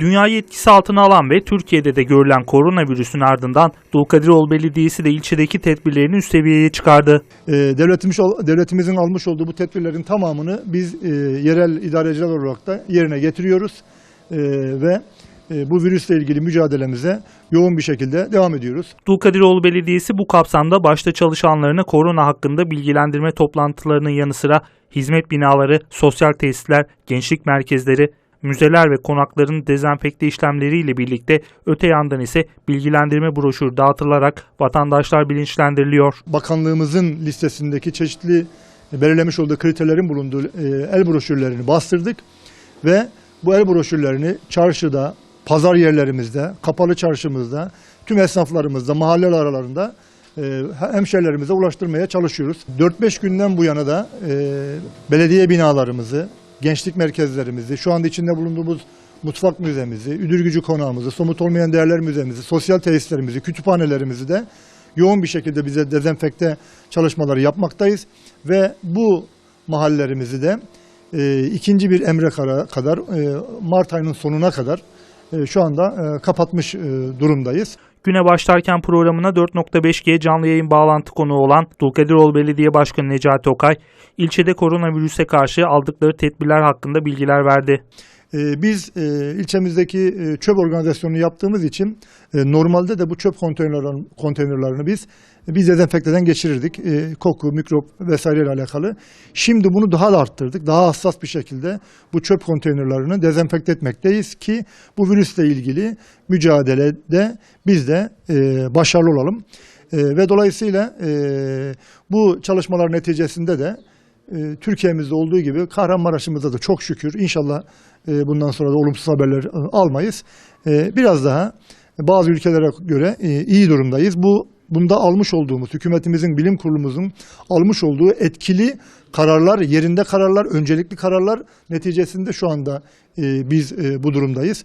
Dünyayı etkisi altına alan ve Türkiye'de de görülen koronavirüsün ardından Dulkadiroğlu Belediyesi de ilçedeki tedbirlerini üst seviyeye çıkardı. Ee, devletimiz, devletimizin almış olduğu bu tedbirlerin tamamını biz e, yerel idareciler olarak da yerine getiriyoruz Ee, ve e, bu virüsle ilgili mücadelemize yoğun bir şekilde devam ediyoruz. Dulkadiroğlu Belediyesi bu kapsamda başta çalışanlarına korona hakkında bilgilendirme toplantılarının yanı sıra hizmet binaları, sosyal tesisler, gençlik merkezleri, müzeler ve konakların dezenfekte işlemleriyle birlikte öte yandan ise bilgilendirme broşürü dağıtılarak vatandaşlar bilinçlendiriliyor. Bakanlığımızın listesindeki çeşitli belirlemiş olduğu kriterlerin bulunduğu e, el broşürlerini bastırdık ve bu el broşürlerini çarşıda, pazar yerlerimizde, kapalı çarşımızda, tüm esnaflarımızda, mahalle aralarında e, hemşerilerimize ulaştırmaya çalışıyoruz. 4-5 günden bu yana da e, belediye binalarımızı, gençlik merkezlerimizi, şu anda içinde bulunduğumuz mutfak müzemizi, üdürgücü konağımızı, somut olmayan değerler müzemizi, sosyal tesislerimizi, kütüphanelerimizi de yoğun bir şekilde bize dezenfekte çalışmaları yapmaktayız ve bu mahallelerimizi de e, ikinci bir emre kadar e, Mart ayının sonuna kadar e, şu anda e, kapatmış e, durumdayız. Güne başlarken programına 4.5G canlı yayın bağlantı konuğu olan Dulkadiroğlu Belediye Başkanı Necati Okay, ilçede koronavirüse karşı aldıkları tedbirler hakkında bilgiler verdi. E, Biz e, ilçemizdeki e, çöp organizasyonunu yaptığımız için e, normalde de bu çöp konteynerlerini, konteynerlerini biz biz dezenfekteden geçirirdik. Koku, mikrop vesaireyle alakalı. Şimdi bunu daha da arttırdık. Daha hassas bir şekilde bu çöp konteynerlerini dezenfekte etmekteyiz ki bu virüsle ilgili mücadelede biz de başarılı olalım. Ve dolayısıyla bu çalışmalar neticesinde de e, Türkiye'mizde olduğu gibi Kahramanmaraş'ımızda da çok şükür inşallah e, bundan sonra da olumsuz haberler e, almayız. E, biraz daha bazı ülkelere göre iyi durumdayız. Bu bunda almış olduğumuz hükümetimizin bilim kurulumuzun almış olduğu etkili kararlar, yerinde kararlar, öncelikli kararlar neticesinde şu anda biz bu durumdayız.